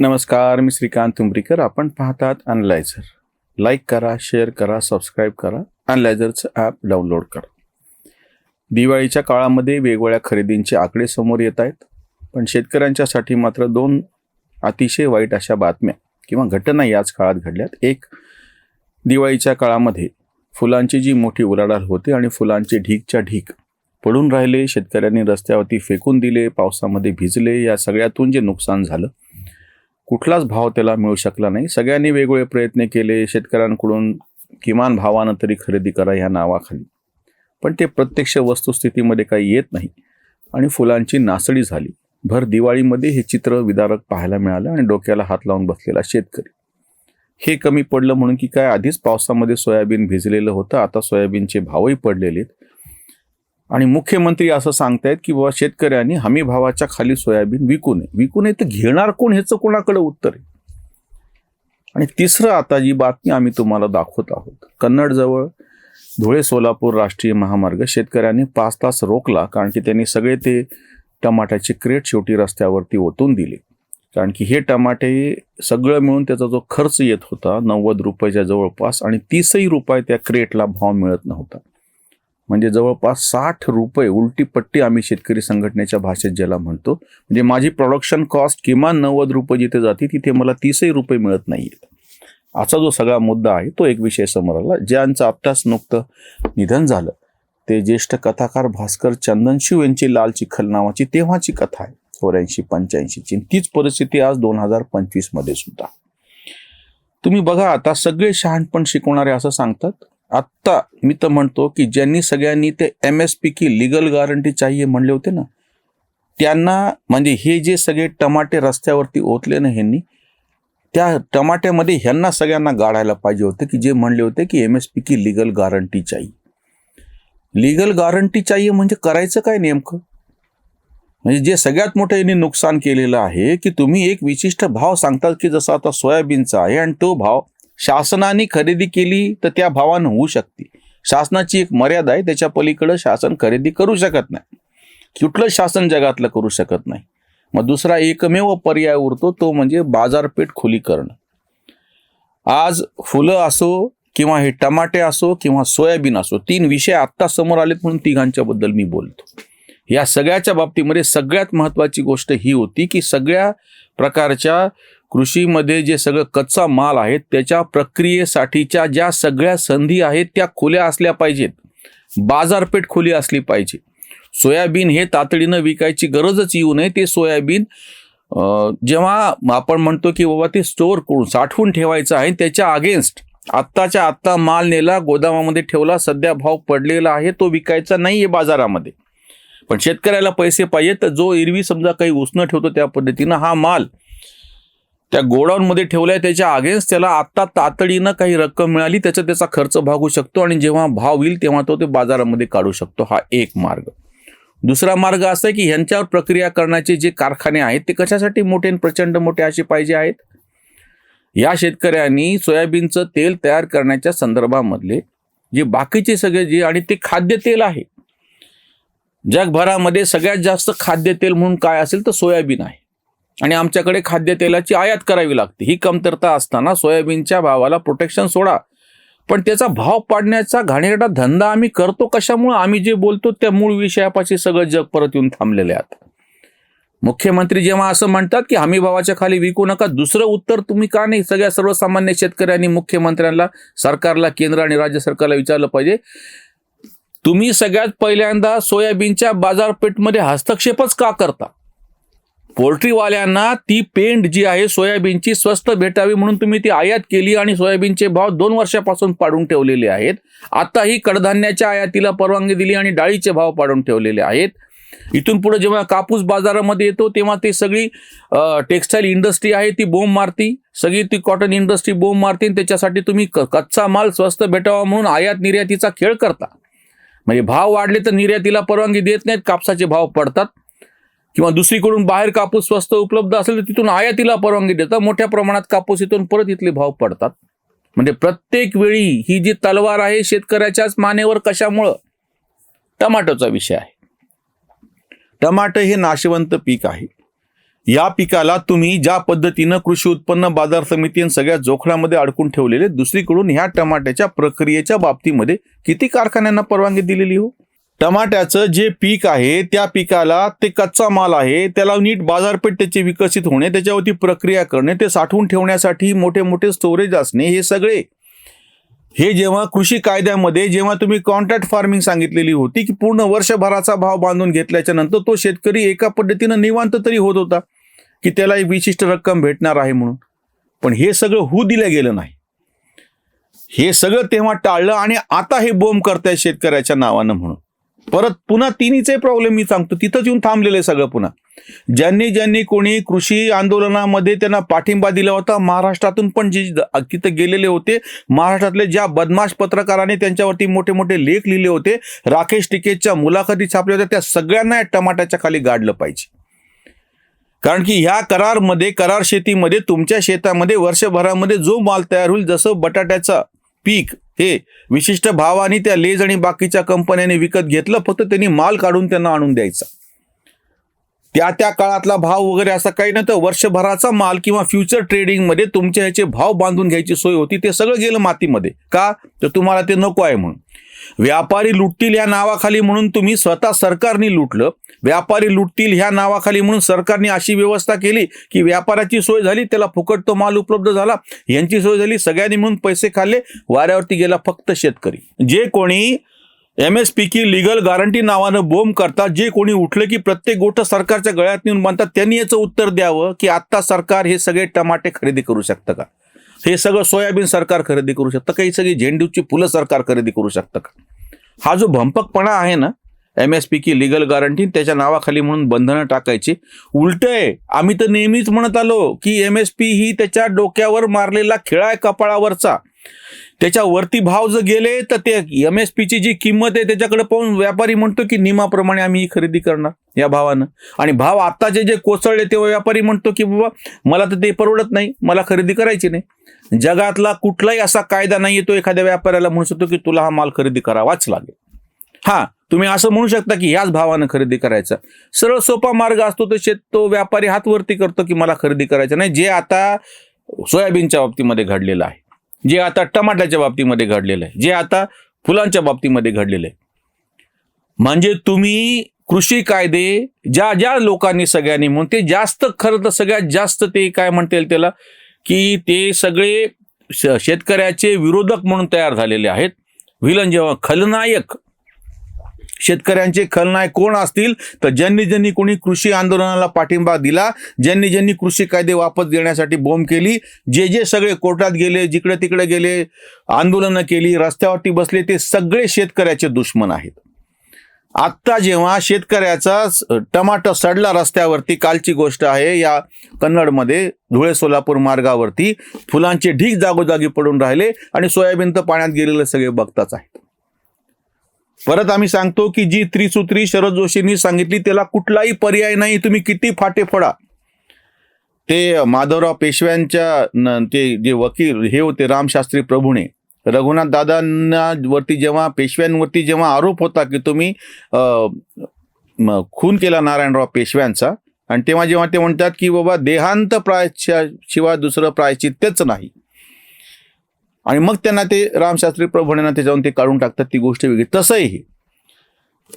नमस्कार मी श्रीकांत तुंबरीकर आपण पाहतात अनलायझर लाईक करा शेअर करा सबस्क्राईब करा. अनलायझरचं ॲप डाउनलोड करा. दिवाळीच्या काळामध्ये वेगवेगळ्या खरेदींचे आकडे समोर येत आहेत. पण शेतकऱ्यांच्यासाठी मात्र दोन अतिशय वाईट अशा बातम्या किंवा घटना याच काळात घडल्यात. एक दिवाळीच्या काळामध्ये फुलांची जी मोठी उलाढाल होते आणि फुलांचे ढीकच्या ढीक पडून राहिले शेतकऱ्यांनी रस्त्यावरती फेकून दिले पावसामध्ये भिजले या सगळ्यातून जे नुकसान झालं कुठलाच भाव त्याला मिळू शकला नाही. सगळ्यांनी वेगवेगळे प्रयत्न केले. शेतकऱ्यांकडून किमान भावानं तरी खरेदी करा ह्या नावाखाली. पण ते प्रत्यक्ष वस्तुस्थितीमध्ये काही येत नाही आणि फुलांची नासडी झाली. भर दिवाळीमध्ये हे चित्र विदारक पाहायला मिळालं आणि डोक्याला हात लावून बसलेला शेतकरी. हे कमी पडलं म्हणून की काय आधीच पावसामध्ये सोयाबीन भिजलेलं होतं. आता सोयाबीनचे भावही पडलेले आहेत. आणि मुख्यमंत्री असं सांगतायत की बाबा शेतकऱ्यांनी हमी भावाच्या खाली सोयाबीन विकू नये. विकू नये तर घेणार कोण? ह्याचं कोणाकडे उत्तर आहे? आणि तिसरं आता जी बातमी आम्ही तुम्हाला दाखवत आहोत. कन्नडजवळ धुळे सोलापूर राष्ट्रीय महामार्ग शेतकऱ्यांनी पाच तास रोखला कारण की त्यांनी सगळे ते टमाट्याचे क्रेट शेवटी रस्त्यावरती ओतून दिले. कारण की हे टमाटे सगळं मिळून त्याचा जो खर्च येत होता नव्वद रुपयाच्या जवळपास आणि तीसही रुपये त्या क्रेटला भाव मिळत नव्हता. म्हणजे जवळपास साठ रुपये उलटी पट्टी आम्ही शेतकरी संघटनेच्या भाषेत ज्याला म्हणतो. म्हणजे माझी प्रोडक्शन कॉस्ट किमान नव्वद रुपये जिथे जाते तिथे मला तीसही रुपये मिळत नाही आहेत असा जो सगळा मुद्दा आहे तो एक विषय समोर आला ज्यांचं आत्ताच नुकतं निधन झालं ते ज्येष्ठ कथाकार भास्कर चंदनशिव यांची लाल चिखल नावाची तेव्हाची कथा आहे चौऱ्याऐंशी पंच्याऐंशीची तीच परिस्थिती आज दोन हजार पंचवीसमध्ये सुद्धा. तुम्ही बघा आता सगळे शहाणपण शिकवणारे असं सांगतात आत्ता मी तर म्हणतो की ज्यांनी सगळ्यांनी ते एम एस पी की लिगल गॅरंटी चाहिये म्हणले होते ना त्यांना म्हणजे हे जे सगळे टमाटे रस्त्यावरती ओतले ना ह्यांनी त्या टमाट्यामध्ये ह्यांना सगळ्यांना गाळायला पाहिजे होतं की जे म्हणले होते की एम एस पी की लिगल गॅरंटी चाहिए. लिगल गॅरंटी चाहिए म्हणजे करायचं काय नेमकं? म्हणजे जे सगळ्यात मोठं यांनी नुकसान केलेलं आहे की तुम्ही एक विशिष्ट भाव सांगतात की जसा आता सोयाबीनचा आहे आणि तो भाव शासनाने खरेदी केली तर त्या भावानं होऊ शकते. शासनाची एक मर्यादा आहे त्याच्या पलीकडं शासन खरेदी करू शकत नाही. कुठलं शासन जगातलं करू शकत नाही. मग दुसरा एकमेव पर्याय उरतो तो म्हणजे बाजारपेठ खुली करणं. आज फुलं असो किंवा हे टमाटे असो किंवा सोयाबीन असो तीन विषय आत्ता समोर आलेत म्हणून तिघांच्याबद्दल मी बोलतो. या सगळ्याच्या बाबतीमध्ये सगळ्यात महत्त्वाची गोष्ट ही होती की सगळ्या प्रकारच्या कृषीमध्ये जे सगळं कच्चा माल आहे त्याच्या प्रक्रियेसाठीच्या ज्या सगळ्या संधी आहेत त्या खुल्या असल्या पाहिजेत. बाजारपेठ खुली असली पाहिजे. सोयाबीन हे तातडीनं विकायची गरजच येऊ नये. ते सोयाबीन जेव्हा आपण म्हणतो की बाबा ते स्टोअर करून साठवून ठेवायचं आहे त्याच्या अगेन्स्ट आत्ताच्या आत्ता माल नेला गोदामामध्ये ठेवला सध्या भाव पडलेला आहे तो विकायचा नाही आहे बाजारामध्ये. पण शेतकऱ्याला पैसे पाहिजे तर जो एरवी समजा काही उसणं ठेवतो त्या पद्धतीनं हा माल त्या गोडाऊनमध्ये ठेवल्या त्याच्या अगेन्स्ट त्याला आत्ता तातडीनं काही रक्कम मिळाली त्याचा त्याचा खर्च भागू शकतो आणि जेव्हा भाव येईल तेव्हा तो ते बाजारामध्ये काढू शकतो. हा एक मार्ग. दुसरा मार्ग असा आहे की ह्यांच्यावर प्रक्रिया करण्याचे जे कारखाने आहेत ते कशासाठी मोठे आणि प्रचंड मोठे असे पाहिजे आहेत? या शेतकऱ्यांनी सोयाबीनचं तेल तयार करण्याच्या संदर्भामधले जे बाकीचे सगळे जे आणि ते खाद्यतेल आहे. जगभरामध्ये सगळ्यात जास्त खाद्यतेल म्हणून काय असेल तर सोयाबीन आहे. आणि आमच्याकडे खाद्यतेलाची आयात करावी लागते. ही कमतरता असताना सोयाबीनच्या भावाला प्रोटेक्शन सोडा. पण त्याचा भाव पाडण्याचा घाणेरडा धंदा आम्ही करतो कशामुळे? आम्ही जे बोलतो त्या मूळ विषयापाशी सगळं जग परत येऊन थांबलेले आहेत मुख्यमंत्री जेव्हा असं म्हणतात की हमी भावाच्या खाली विकू नका दुसरं उत्तर तुम्ही का नाही? सगळ्या सर्वसामान्य शेतकऱ्यांनी मुख्यमंत्र्यांना सरकारला केंद्र आणि राज्य सरकारला विचारलं पाहिजे. तुम्ही सगळ्यात पहिल्यांदा सोयाबीनच्या बाजारपेठमध्ये हस्तक्षेपच का करता? पोल्ट्रीवाल्यांना ती पेंड जी आहे सोयाबीनची स्वस्त भेटावी म्हणून तुम्ही ती आयात केली आणि सोयाबीनचे भाव दोन वर्षापासून पाडून ठेवलेले आहेत. आताही कडधान्याच्या आयातीला परवानगी दिली आणि डाळीचे भाव पाडून ठेवलेले आहेत. इथून पुढे जेव्हा कापूस बाजारामध्ये येतो तेव्हा ती सगळी टेक्स्टाईल इंडस्ट्री आहे ती बोंब मारती. सगळी ती कॉटन इंडस्ट्री बोंब मारती आणि त्याच्यासाठी तुम्ही क- कच्चा माल स्वस्त भेटावा म्हणून आयात निर्यातीचा खेळ करता. म्हणजे भाव वाढले तर निर्यातीला परवानगी देत नाहीत कापसाचे भाव पडतात. किंवा दुसरीकडून बाहेर कापूस स्वस्त उपलब्ध असेल तर तिथून आयातीला परवानगी देतात. मोठ्या प्रमाणात कापूस इथून परत इथले भाव पडतात. म्हणजे प्रत्येक वेळी ही जी तलवार आहे शेतकऱ्याच्याच मानेवर कशामुळं? टमाटोचा विषय आहे. टमाटर हे नाशवंत पीक आहे. या पिकाला तुम्ही ज्या पद्धतीनं कृषी उत्पन्न बाजार समितीने सगळ्या जोखडामध्ये अडकून ठेवलेले दुसरीकडून ह्या टमाट्याच्या प्रक्रियेच्या बाबतीमध्ये किती कारखान्यांना परवानगी दिलेली हो? टमाट्याचं जे पीक आहे त्या पिकाला ते कच्चा माल आहे त्याला नीट बाजारपेठ त्याची विकसित होणे त्याच्यावरती प्रक्रिया करणे ते साठवून ठेवण्यासाठी मोठे मोठे स्टोरेज असणे हे सगळे. हे जेव्हा कृषी कायद्यामध्ये जेव्हा तुम्ही कॉन्ट्रॅक्ट फार्मिंग सांगितलेली होती की पूर्ण वर्षभराचा भाव बांधून घेतल्याच्या नंतर तो शेतकरी एका पद्धतीनं निवांत तरी होत होता की त्याला एक विशिष्ट रक्कम भेटणार आहे म्हणून. पण हे सगळं होऊ दिलं गेलं नाही. हे सगळं तेव्हा टाळलं आणि आता हे बोंब करताय शेतकऱ्याच्या नावानं म्हणून. परत पुन्हा तिन्हीचे प्रॉब्लेम मी सांगतो. तिथंच येऊन थांबलेलं आहे सगळं पुन्हा. ज्यांनी ज्यांनी कोणी कृषी आंदोलनामध्ये त्यांना पाठिंबा दिला होता महाराष्ट्रातून पण जे तिथं गेलेले होते महाराष्ट्रातले ज्या बदमाश पत्रकाराने त्यांच्यावरती मोठे मोठे लेख लिहिले होते राकेश टिकेतच्या मुलाखती छापल्या होत्या त्या सगळ्यांना या टमाट्याच्या खाली गाडलं पाहिजे. कारण की ह्या करारमध्ये करार शेतीमध्ये तुमच्या शेतामध्ये वर्षभरामध्ये जो माल तयार होईल जसं बटाट्याचा पीक हे विशिष्ट भावाने त्या लेज आणि बाकीच्या कंपन्यांनी विकत घेतलं फक्त त्यांनी माल काढून त्यांना आणून द्यायचा. त्या त्या काळातला भाव वगैरे असं काही नाही तर वर्षभराचा माल किंवा फ्युचर ट्रेडिंगमध्ये तुमच्या ह्याचे भाव बांधून घ्यायची सोय होती. ते सगळं गेलं मातीमध्ये. का? तर तुम्हाला ते नको आहे म्हणून. व्यापारी लुटतील ह्या नावाखाली म्हणून तुम्ही स्वतः सरकारने लुटलं. व्यापारी लुटतील ह्या नावाखाली म्हणून सरकारने अशी व्यवस्था केली की व्यापाराची सोय झाली त्याला फुकट तो माल उपलब्ध झाला. यांची सोय झाली सगळ्यांनी म्हणून पैसे खाल्ले. वाऱ्यावरती गेला फक्त शेतकरी. जे कोणी एम एस पी की लिगल गारंटी नावानं बोंब करतात. जे कोणी उठलं की प्रत्येक गोष्ट सरकारच्या गळ्यात नेऊन बांधतात त्यांनी याचं उत्तर द्यावं की आत्ता सरकार हे सगळे टमाटे खरेदी करू शकतं का? हे सगळं सोयाबीन सरकार खरेदी करू शकतं का? ही सगळी झेंडूची फुलं सरकार खरेदी करू शकतं का? हा जो भंपकपणा आहे ना एम एस पी की लिगल गारंटी त्याच्या नावाखाली म्हणून बंधनं टाकायची. उलट आहे आम्ही तर नेहमीच म्हणत आलो की एम एस पी ही त्याच्या डोक्यावर मारलेला खेळा आहे कपाळावरचा. त्याच्यावरती भाव जर गेले तर ते एम एस पीची जी किंमत आहे त्याच्याकडे पाहून व्यापारी म्हणतो की नियमाप्रमाणे आम्ही ही खरेदी करणार या भावानं. आणि भाव आत्ताचे जे कोसळले तेव्हा व्यापारी म्हणतो की बाबा मला तर ते परवडत नाही मला खरेदी करायची नाही. जगातला कुठलाही असा कायदा नाही तो एखाद्या व्यापाऱ्याला म्हणू शकतो की तुला हा माल खरेदी करावाच लागेल. हा तुम्ही असं म्हणू शकता की ह्याच भावानं खरेदी करायचा. सरळ सोपा मार्ग असतो तो शेत तो व्यापारी हातवरती करतो की मला खरेदी करायचं नाही. जे आता सोयाबीनच्या बाबतीमध्ये घडलेलं आहे. जे आता टमाट्याच्या बाबतीमध्ये घडलेलं आहे जे आता फुलांच्या बाबतीमध्ये घडलेलं आहे. म्हणजे तुम्ही कृषी कायदे ज्या ज्या लोकांनी सगळ्यांनी म्हणून ते जास्त खरं तर सगळ्यात जास्त ते काय म्हणता येईल त्याला की ते सगळे श- शेतकऱ्याचे विरोधक म्हणून तयार झालेले आहेत. विलन जेव्हा खलनायक शेतकऱ्यांचे खलनायक कोण असतील? तर ज्यांनी ज्यांनी कोणी कृषी आंदोलनाला पाठिंबा दिला ज्यांनी ज्यांनी कृषी कायदे वापस देण्यासाठी बोंब केली जे जे सगळे कोर्टात गेले जिकडे तिकडे गेले आंदोलनं केली रस्त्यावरती बसले ते सगळे शेतकऱ्याचे दुश्मन आहेत. आत्ता जेव्हा शेतकऱ्याचा टमाटो टमाटर सडला रस्त्यावरती कालची गोष्ट आहे या कन्नडमध्ये धुळे सोलापूर मार्गावरती फुलांचे ढीक जागोजागी पडून राहिले आणि सोयाबीन तर पाण्यात गेलेले सगळे बघताच आहेत. परत आम्ही सांगतो की जी त्रिसूत्री शरद जोशींनी सांगितली त्याला कुठलाही पर्याय नाही तुम्ही किती फाटे फोडा. ते माधवराव पेशव्यांच्या न- ते जे वकील हे होते रामशास्त्री प्रभूने रघुनाथ दादांना वरती जेव्हा पेशव्यांवरती जेव्हा आरोप होता की तुम्ही खून केला नारायणराव पेशव्यांचा आणि तेव्हा जेव्हा ते म्हणतात की बाबा देहांत प्रायच्या शिवाय दुसरं प्रायचित्यच नाही. आणि मग त्यांना ते रामशास्त्री प्रभूंना जाऊन ते काढून टाकतात ती गोष्ट वेगळी. तसंही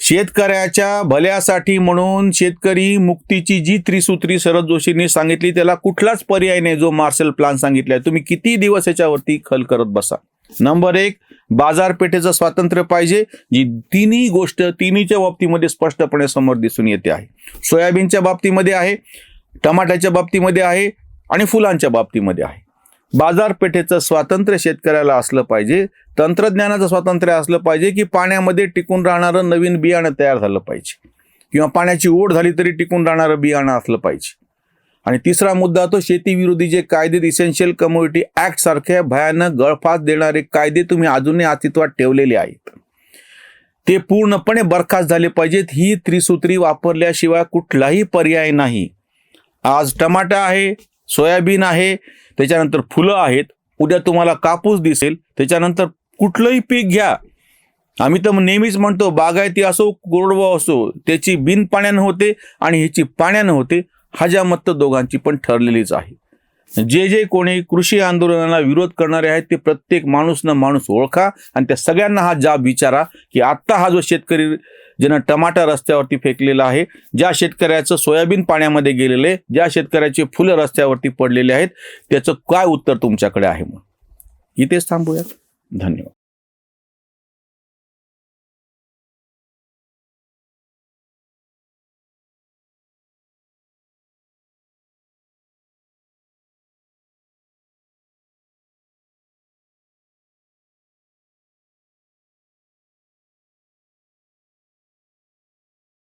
शेतकऱ्याच्या भल्यासाठी म्हणून शेतकरी मुक्तीची जी त्रिसूत्री शरद जोशींनी सांगितली त्याला कुठलाच पर्याय नाही जो मार्शल प्लान सांगितलाय. तुम्ही किती दिवस याच्यावरती खल करत बसा? नंबर एक बाजारपेठेचं स्वातंत्र्य पाहिजे जी तिन्ही गोष्ट तिन्हीच्या बाबतीमध्ये स्पष्टपणे समोर दिसून येते आहे. सोयाबीनच्या बाबतीमध्ये आहे टमाट्याच्या बाबतीमध्ये आहे आणि फुलांच्या बाबतीमध्ये आहे. बाजारपेठेचं स्वातंत्र्य शेतकऱ्याला असलं पाहिजे तंत्रज्ञानाचं स्वातंत्र्य असलं पाहिजे की पाण्यामध्ये टिकून राहणारं नवीन बियाणं तयार झालं पाहिजे. किंवा पाण्याची ओढ झाली तरी टिकून राहणारं बियाणं असलं पाहिजे. आणि तिसरा मुद्दा तो शेतीविरोधी जे कायदे इसेन्शियल कम्युनिटी ऍक्ट सारख्या भयानक गळफास देणारे कायदे तुम्ही अजूनही अस्तित्वात ठेवलेले आहेत. ते पूर्णपणे बरखास्त झाले पाहिजेत. ही त्रिसूत्री वापरल्याशिवाय कुठलाही पर्याय नाही. आज टमाटा आहे सोयाबीन आहे त्याच्यानंतर फुलं आहेत उद्या तुम्हाला कापूस दिसेल त्याच्यानंतर कुठलंही पीक घ्या. आम्ही तर नेहमीच म्हणतो बागायती असो कोरडवा असो त्याची बिन पाण्यानं होते आणि ह्याची पाण्यानं होते हजामत दोघांची पण ठरलेलीच आहे. जे जे कोणी कृषी आंदोलनाला विरोध करणारे आहेत ते प्रत्येक माणूस न माणूस ओळखा आणि त्या सगळ्यांना हा जाब विचारा की आत्ता हा जो शेतकरी ज्यानं टमाटा रस्त्यावरती फेकलेला आहे ज्या शेतकऱ्याचं सोयाबीन पाण्यामध्ये गेलेलं आहे ज्या शेतकऱ्याचे फुलं रस्त्यावरती पडलेले आहेत त्याचं काय उत्तर तुमच्याकडे आहे म्हणून? इथेच थांबूयात. धन्यवाद.